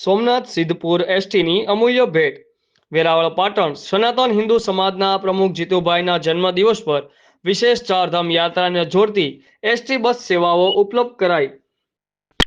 સોમનાથ, સિદ્ધપુર, એસટીની અમૂલ્ય ભેટ. વેરાવળ, પાટણ, સનાતન હિન્દુ સમાજના પ્રમુખ જીતુભાઈના જન્મદિવસ પર વિશેષ ચારધામ યાત્રાને જોડતી એસટી બસ સેવાઓ ઉપલબ્ધ કરાઈ.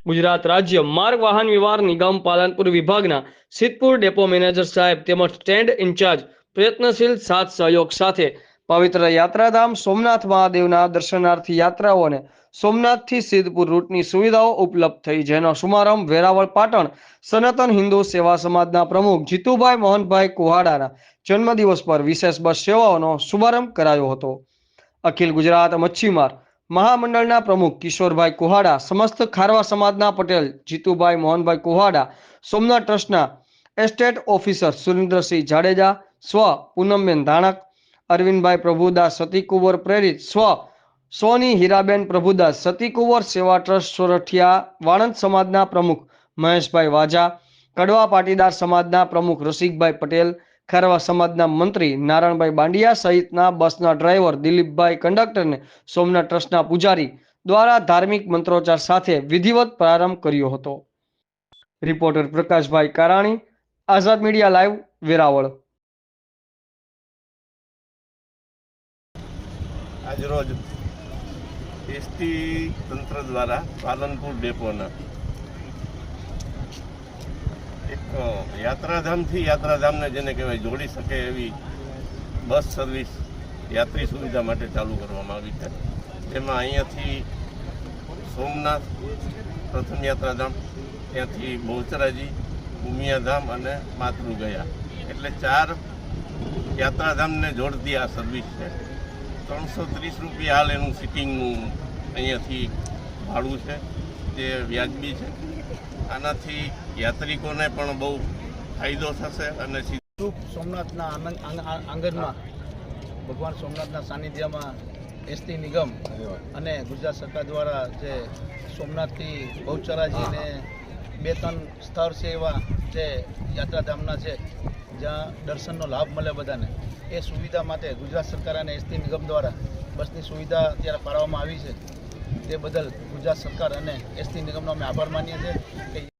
ગુજરાત રાજ્ય માર્ગ વાહન વ્યવહાર નિગમ પાલનપુર વિભાગના સિદ્ધપુર ડેપો મેનેજર સાહેબ તેમજ સ્ટેન્ડ ઇન્ચાર્જ પ્રયત્નશીલ સાથ સહયોગ સાથે પવિત્ર યાત્રાધામ સોમનાથ મહાદેવના દર્શનાર્થી યાત્રાઓને સોમનાથથી સિદ્ધપુર રૂટની સુવિધાઓ ઉપલબ્ધ થઈ, જેનો શુભારંભ વેરાવળ પાટણ સનાતન હિન્દુ સેવા સમાજના પ્રમુખ જીતુભાઈ મોહનભાઈ કુહાડાના જન્મદિવસ પર વિશેષ બસ સેવાઓનો શુભારંભ કરાયો હતો. અખિલ ગુજરાત મચ્છીમાર મહામંડળના પ્રમુખ કિશોરભાઈ કુહાડા, સમસ્ત ખારવા સમાજના પટેલ જીતુભાઈ મોહનભાઈ કુહાડા, સોમનાથ ટ્રસ્ટના એસ્ટેટ ઓફિસર સુરેન્દ્રસિંહ જાડેજા, સ્વ પૂનમબેન ધાણક અરવિંદભાઈ પ્રભુદાસ સતીકુંવર પ્રેરિત સ્વ, સોની હીરાબેન પ્રભુદાસ સતીકુંવર સેવા ટ્રસ્ટ સોરઠિયા, વાણંદ સમાજના પ્રમુખ મહેશભાઈ વાજા, કડવા પાટીદાર સમાજના પ્રમુખ રસિકભાઈ પટેલ, ખારવા સમાજના મંત્રી નારાયણભાઈ બાંડિયા સહિતના બસના ડ્રાઈવર દિલીપભાઈ કંડક્ટરને સોમનાથ ટ્રસ્ટના પૂજારી દ્વારા ધાર્મિક મંત્રોચ્ચાર સાથે વિધિવત પ્રારંભ કર્યો હતો. Reporter Prakashbhai Karani, Azad media live, Veraval. આજરોજ એસટી તંત્ર દ્વારા પાલનપુર ડેપોના એક યાત્રાધામથી યાત્રાધામને જેને કહેવાય જોડી શકે એવી બસ સર્વિસ યાત્રી સુવિધા માટે ચાલુ કરવામાં આવી છે. જેમાં અહીંયાથી સોમનાથ પ્રથમ યાત્રાધામ, ત્યાંથી બહુચરાજી, ઉમિયાધામ અને માતૃ ગયા એટલે ચાર યાત્રાધામને જોડતી આ સર્વિસ છે. ત્રણસો ત્રીસ રૂપિયા હાલ એનું સિટિંગનું અહીંયાથી ભાડું છે જે વ્યાજબી છે. આનાથી યાત્રિકોને પણ બહુ ફાયદો થશે અને સીધું સોમનાથના આંગણમાં ભગવાન સોમનાથના સાનિધ્યમાં એસટી નિગમ અને ગુજરાત સરકાર દ્વારા જે સોમનાથથી બહુચરાજીને બે ત્રણ સ્થળ છે એવા જે યાત્રાધામના છે જ્યાં દર્શનનો લાભ મળે બધાને, એ સુવિધા માટે ગુજરાત સરકાર અને એસટી નિગમ દ્વારા બસની સુવિધા અત્યારે ફાળવવામાં આવી છે. તે બદલ ગુજરાત સરકાર અને એસટી નિગમનો અમે આભાર માનીએ છીએ કે